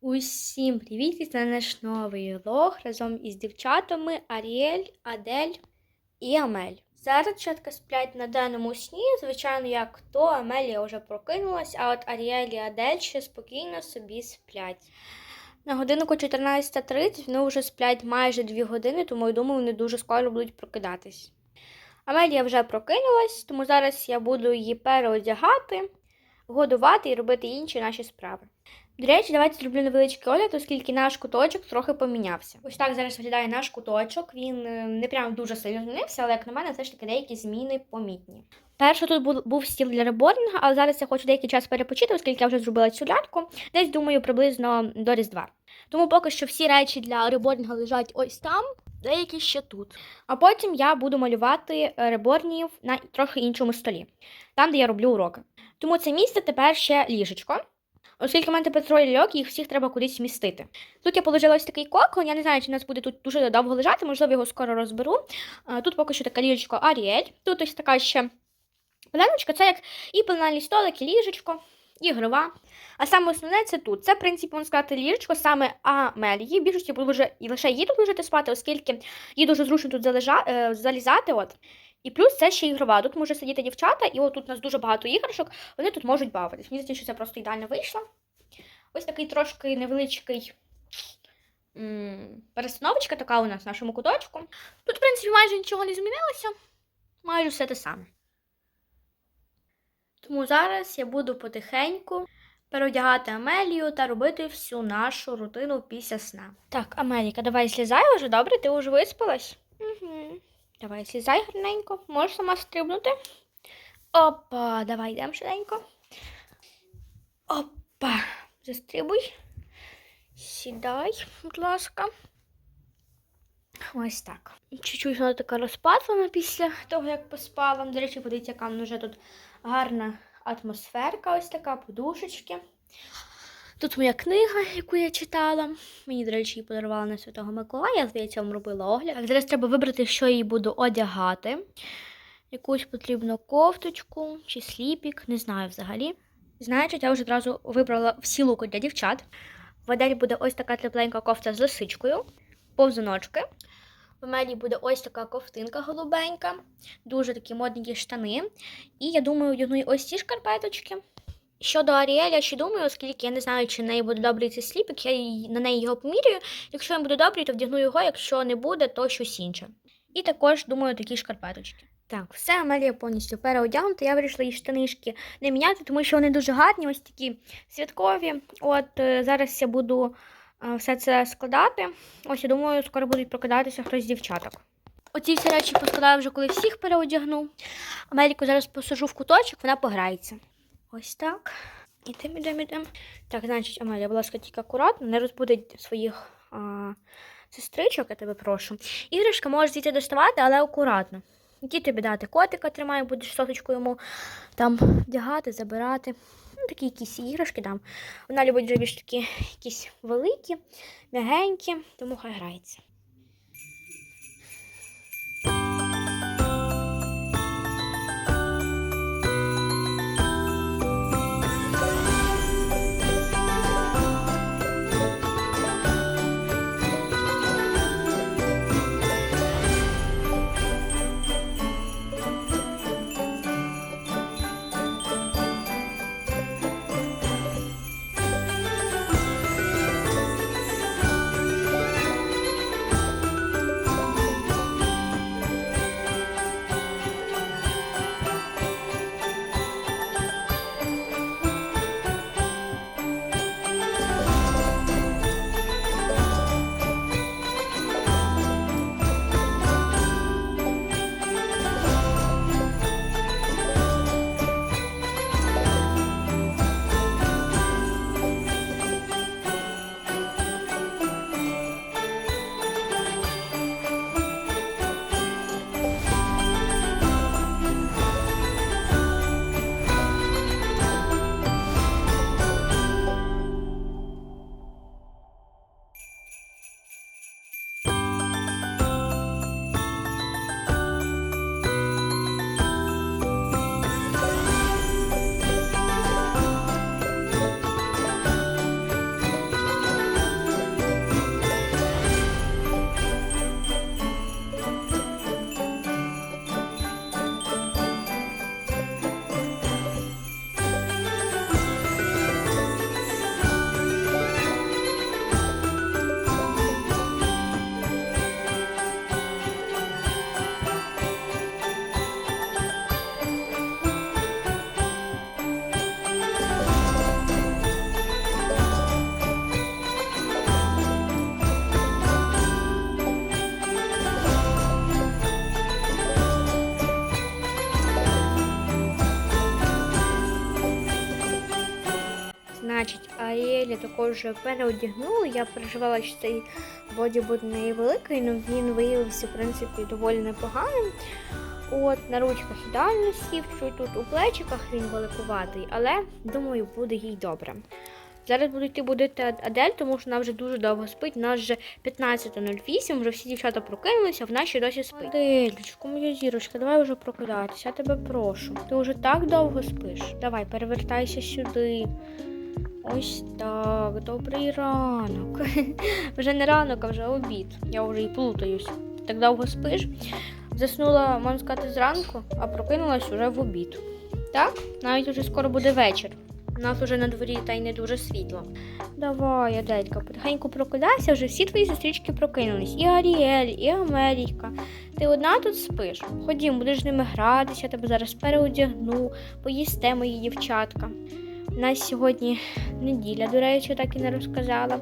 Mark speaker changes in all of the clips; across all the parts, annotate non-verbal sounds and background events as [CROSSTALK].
Speaker 1: Усім привіт! Це наш новий влог разом із дівчатами Аріель, Адель і Амель. Зараз дівчатка сплять на денному сні. Звичайно, як то Амелія вже прокинулась, а от Аріель і Адель ще спокійно собі сплять. На годинку 14.30 вони вже сплять майже 2 години, тому я думаю, вони дуже скоро будуть прокидатись. Амелія вже прокинулась, тому зараз я буду її переодягати, годувати і робити інші наші справи. До речі, давайте зроблю невеличкий огляд, оскільки наш куточок трохи помінявся. Ось так зараз виглядає наш куточок. Він е, не прям дуже сильно змінився, але як на мене, все ж таки деякі зміни помітні. Перше тут був, стіл для ребордингу, але зараз я хочу деякий час перепочити, оскільки я вже зробила цю ляльку, десь думаю, приблизно до Різдва. Тому поки що всі речі для ребордингу лежать ось там, деякі ще тут. А потім я буду малювати реборнів на трохи іншому столі, там, де я роблю уроки. Тому це місце тепер ще ліжечко. Оскільки в мене тепер троє ляльок, їх всіх треба кудись вмістити. Тут я положила ось такий кокон, я не знаю, чи нас буде тут дуже довго лежати, можливо, його скоро розберу. Тут поки що така ліжечко Аріель. Тут ось така ще пеленочка, це як і пеленальний столик, і ліжечко, і грова. А саме основне це тут. Це, в принципі, можна сказати, ліжечко саме Амелії. Більшості буду вже і лише їй тут лежати спати, оскільки їй дуже зручно тут залежа... е, залізати. От. І плюс це ще ігрова. Тут може сидіти дівчата, і от тут у нас дуже багато іграшок, вони тут можуть бавитись. Мені здається, що це просто ідеально вийшло. Ось такий трошки невеличкий перестановочка така у нас в нашому куточку. Тут, в принципі, майже нічого не змінилося. Майже все те саме. Тому зараз я буду потихеньку переодягати Амелію та робити всю нашу рутину після сна. Так, Амеліка, давай злізай вже, добре? Ти вже виспалась? Угу. Давай злізай гарненько. Можеш сама стрибнути. Опа, давай йдемо швиденько. Опа. Застрибуй. Сідай, будь ласка. Ось так. Чуть-чуть вона така розпатлена після того, як поспала. До речі, подивіться, яка вже тут гарна атмосферка, ось така, подушечки. Тут моя книга, яку я читала. Мені, до речі, її подарувала на Святого Миколая. Здається, вам робила огляд. Так, зараз треба вибрати, що їй буду одягати. Якусь потрібну кофточку чи сліпік, не знаю взагалі. Знаєте, я вже одразу вибрала всі луки для дівчат. В Аделі буде ось така тепленька кофта з лисичкою, повзуночки. В Мелі буде ось така ковтинка голубенька, дуже такі модненькі штани. І я думаю, одягну ось ці шкарпеточки. Щодо Аріеля, ще думаю, оскільки я не знаю, чи в неї буде добрий цей сліпик, я на неї його поміряю. Якщо він буде добрий, то вдягну його, якщо не буде, то щось інше. І також, думаю, такі шкарпеточки. Так, все, Амелія повністю переодягнута. Я вирішила її штанишки не міняти, тому що вони дуже гарні, ось такі святкові. От е, зараз я буду все це складати. Ось я думаю, скоро будуть прокидатися хтось з дівчаток. Оці всі речі поскладаю вже, коли всіх переодягну. Амеліку зараз посажу в куточок, вона пограється. Ось так. Ідемо, ідемо, ідемо. Так, значить, Амелія, будь ласка, тільки акуратно, не розбудить своїх а, сестричок, я тебе прошу. Іграшка можеш звідти доставати, але акуратно. Які тобі дати? Котика тримай, будеш соточку йому там вдягати, забирати. Такі якісь іграшки там. Вона любить вже більш такі якісь великі, м'ягенькі, тому хай грається. Також вже переодягнули. Я переживала, що цей боді буде не великий, але він виявився, в принципі, доволі непоганим. От, на ручках ідеально сів, чуть тут у плечиках він великуватий, але думаю, буде їй добре. Зараз буду йти будити Адель, тому що вона вже дуже довго спить. У нас вже 15.08, вже всі дівчата прокинулися, вона ще досі спить. Аделечко, моя зірочка, давай вже прокидатися, я тебе прошу. Ти вже так довго спиш. Давай, перевертайся сюди. Ось так, добрий ранок. [LAUGHS] вже не ранок, а вже обід. Я вже і плутаюсь. Так довго спиш. Заснула, можна сказати, зранку, а прокинулась уже в обід. Так? Навіть уже скоро буде вечір. У нас уже на дворі та й не дуже світло. Давай, Аделька, потихеньку прокидайся, вже всі твої сестрички прокинулись. І Аріель, і Амелійка. Ти одна тут спиш. Ходім, будеш з ними гратися, я тебе зараз переодягну, поїсте мої дівчатка. У нас сьогодні неділя, до речі, так і не розказала.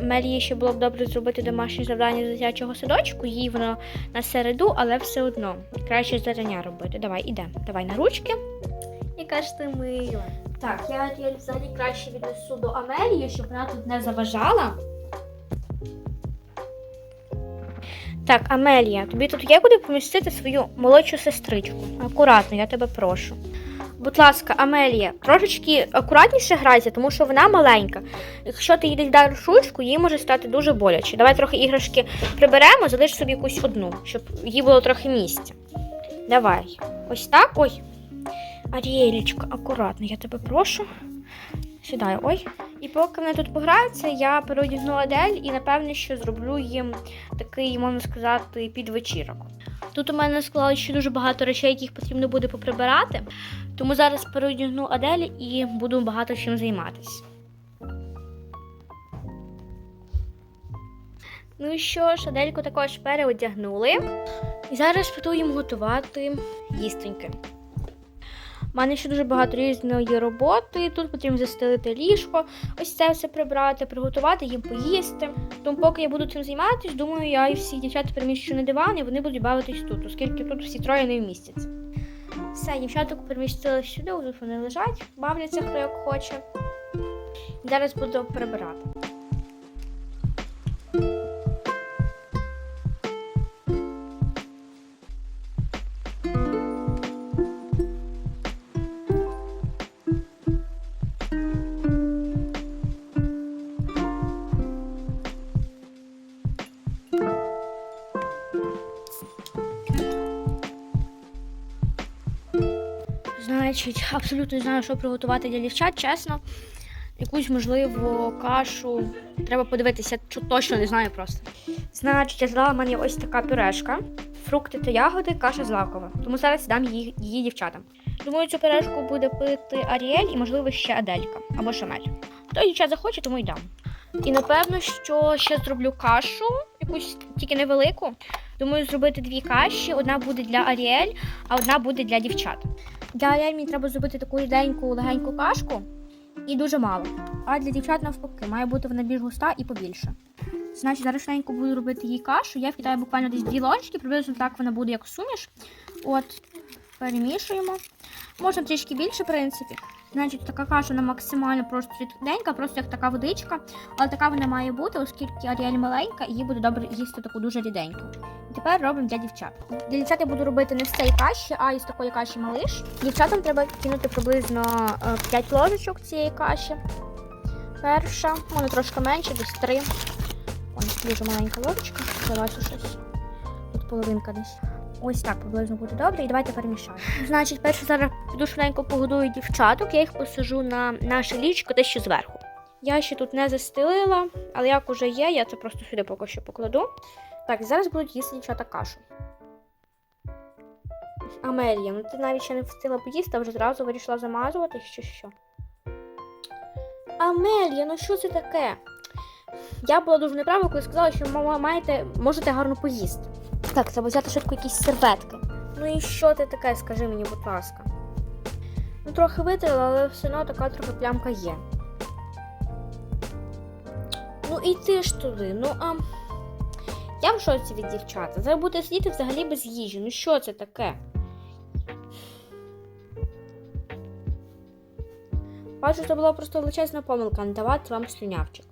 Speaker 1: Мелії ще було б добре зробити домашнє завдання з дитячого садочку, їй воно на середу, але все одно краще зарання робити. Давай, іде. Давай на ручки. Яка ж ти мила. Так, я Аріель взагалі краще віднесу до Амелії, щоб вона тут не заважала. Так, Амелія, тобі тут є куди помістити свою молодшу сестричку. Акуратно, я тебе прошу. Будь ласка, Амелія, трошечки акуратніше грайся, тому що вона маленька. Якщо ти їдеш далі ручку, їй може стати дуже боляче. Давай трохи іграшки приберемо, залиш собі якусь одну, щоб їй було трохи місця. Давай. Ось так. Ой. Аріелічка, акуратно, я тебе прошу. Сідай, ой. І поки вони тут пограються, я переодягну Адель і напевне, що зроблю їм такий, можна сказати, підвечірок. Тут у мене склалось ще дуже багато речей, яких потрібно буде поприбирати. Тому зараз переодягну Аделі і буду багато чим займатися. Ну що ж, Адельку також переодягнули. І зараз їм готувати їстоньки. У мене ще дуже багато різної роботи. Тут потрібно застелити ліжко, ось це все прибрати, приготувати їм поїсти. Тому поки я буду цим займатися, думаю, я і всі дівчата переміщу на диван і вони будуть бавитись тут, оскільки тут всі троє не вмістяться. Все, дівчаток перемістили сюди, тут вони лежать, бавляться хто як хоче. Зараз буду прибирати. Значить, абсолютно не знаю, що приготувати для дівчат, чесно. Якусь, можливо, кашу. Треба подивитися, точно не знаю просто. Значить, я зрала в мене ось така пюрешка, фрукти та ягоди, каша злакова. Тому зараз дам її, її дівчатам. Думаю, цю пюрешку буде пити Аріель і, можливо, ще Аделька або Шамель. Хто дівчат захоче, тому й дам. І напевно, що ще зроблю кашу, якусь тільки невелику. Думаю, зробити дві каші. Одна буде для Аріель, а одна буде для дівчат. Для Аріель мені треба зробити таку ріденьку, легеньку кашку і дуже мало. А для дівчат навпаки, має бути вона більш густа і побільше. Значить, зараз швиденько буду робити їй кашу. Я вкидаю буквально десь дві ложечки, приблизно так вона буде як суміш. От, перемішуємо. Можна трішки більше, в принципі. Значить, така каша вона максимально просто ріденька, просто як така водичка. Але така вона має бути, оскільки Аріель маленька, їй буде добре їсти таку дуже ріденьку. І тепер робимо для дівчат. Для дівчат я буду робити не з цієї каші, а із такої каші малиш. Дівчатам треба кинути приблизно е, 5 ложечок цієї каші. Перша, вона трошки менше, десь 3. Ось дуже маленька ложечка. Давайте щось. Тут половинка десь. Ось так приблизно буде добре. І давайте перемішаємо. Значить, перше зараз піду швиденько погодую дівчаток, я їх посажу на наше ліжко дещо зверху. Я ще тут не застелила, але як уже є, я це просто сюди поки що покладу. Так, зараз будуть їсти дівчата кашу. Амелія, ну ти навіть ще не встигла поїсти, а вже зразу вирішила замазувати, що що. Амелія, ну що це таке? Я була дуже неправа, коли сказала, що маєте, можете гарно поїсти. Так, треба взяти швидко якісь серветки. Ну і що ти таке, скажи мені, будь ласка. Ну, трохи витрила, але все одно така трохи плямка є. Ну і ти ж туди, ну а. Я в шоці від дівчата. Зараз буде сидіти взагалі без їжі. Ну що це таке? Бачу, це була просто величезна помилка не давати вам слюнявчик.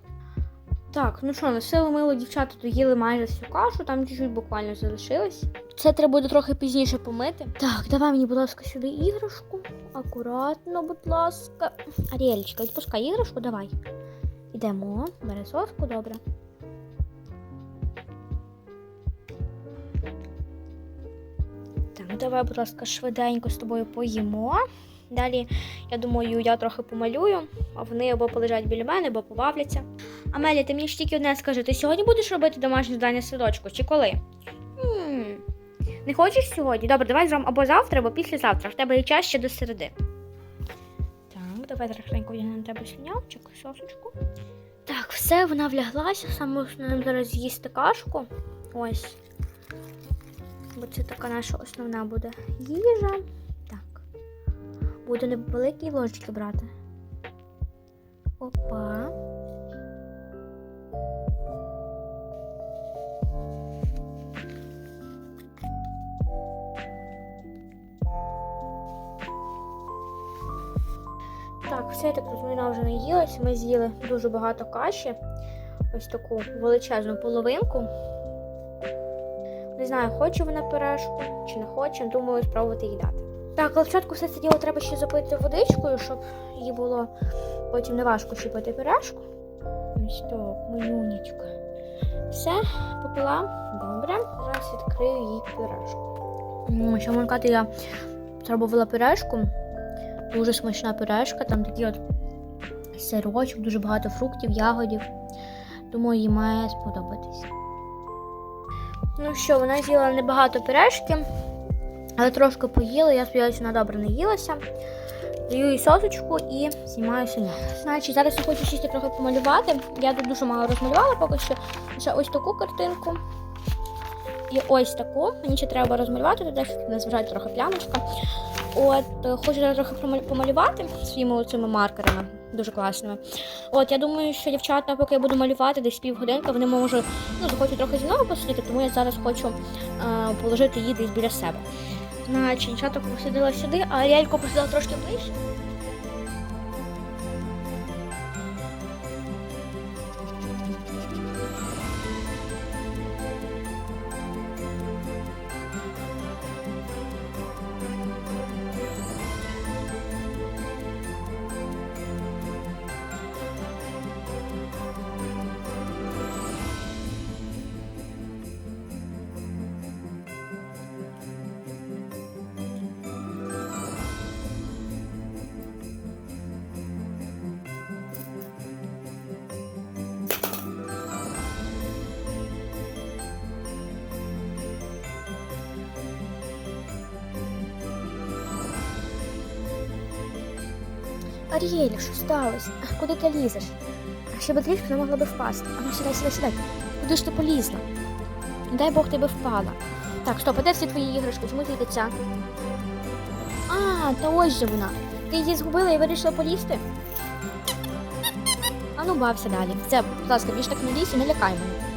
Speaker 1: Так, ну що, на силу мило дівчата доїли майже всю кашу, там чуть-чуть буквально залишилось. Це треба буде трохи пізніше помити. Так, давай мені, будь ласка, сюди іграшку. Акуратно, будь ласка. Аріелечка, відпускай іграшку, давай. Ідемо, бери соску, добре. Так, давай, будь ласка, швиденько з тобою поїмо. Далі, я думаю, я трохи помалюю, а вони або полежать біля мене, або побавляться. Амелія, ти мені ж тільки одне скажи, ти сьогодні будеш робити домашнє завдання садочку, чи коли? М, Не хочеш сьогодні? Добре, давай зробимо або завтра, або післязавтра. В тебе є час ще до середи. Так, давай трохенько вдягнемо на тебе слюнявчик, сосочку. Так, все, вона вляглася, саме основним зараз з'їсти кашку. Ось. Бо це така наша основна буде їжа. Буду не великі ложечки брати. Опа. Так, все, я так розумію, вона вже наїлась. Ми з'їли дуже багато каші. Ось таку величезну половинку. Не знаю, хоче вона пюрешку чи не хоче, думаю, спробувати їй дати. Так, але спочатку все це діло треба ще запити водичкою, щоб їй було потім не важко ще пюрешку. Ось так, менюнечка. Все, попила. Добре. Зараз відкрию їй пюрешку. М, Що можна сказати, я зробила пюрешку. Дуже смачна пюрешка, там такий от сирочок, дуже багато фруктів, ягодів. Тому їй має сподобатись. Ну що, вона з'їла небагато пюрешки, але трошки поїла, я сподіваюся, вона добре наїлася. Даю їй сосочку і знімаю синяк. Значить, зараз я хочу сісти трохи помалювати. Я тут дуже мало розмалювала поки що. Лише ось таку картинку. І ось таку. Мені ще треба розмалювати, туди не зважають трохи плямочка. От, е, хочу зараз трохи помалювати своїми цими маркерами, дуже класними. От, я думаю, що дівчата, поки я буду малювати десь півгодинки, вони можуть ну, захочуть трохи зі мною посидіти, тому я зараз хочу е, положити її десь біля себе. Значить, чинчаток посидила сюди, а Аріелько посидила трошки ближче. Аріеля, що сталося? Куди ти лізеш? А ще би трішки не могла би впасти. А ну сідай, сідай, сідай. Куди ж ти полізла? Дай Бог ти би впала. Так, стоп, а де всі твої іграшки? Чому ти ця? А, та ось же вона. Ти її згубила і вирішила полізти? А ну бався далі. Все, будь ласка, більш так не лізь і не лякай мене.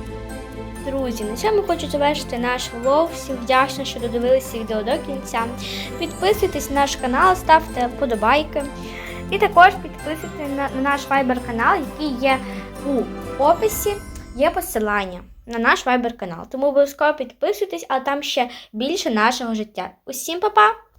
Speaker 1: Друзі, на цьому хочу завершити наш влог. Всім вдячна, що додивилися відео до кінця. Підписуйтесь на наш канал, ставте вподобайки. І також підписуйтесь на, на наш вайбер канал, який є у описі. Є посилання на наш вайбер канал. Тому обов'язково підписуйтесь, а там ще більше нашого життя. Усім па-па!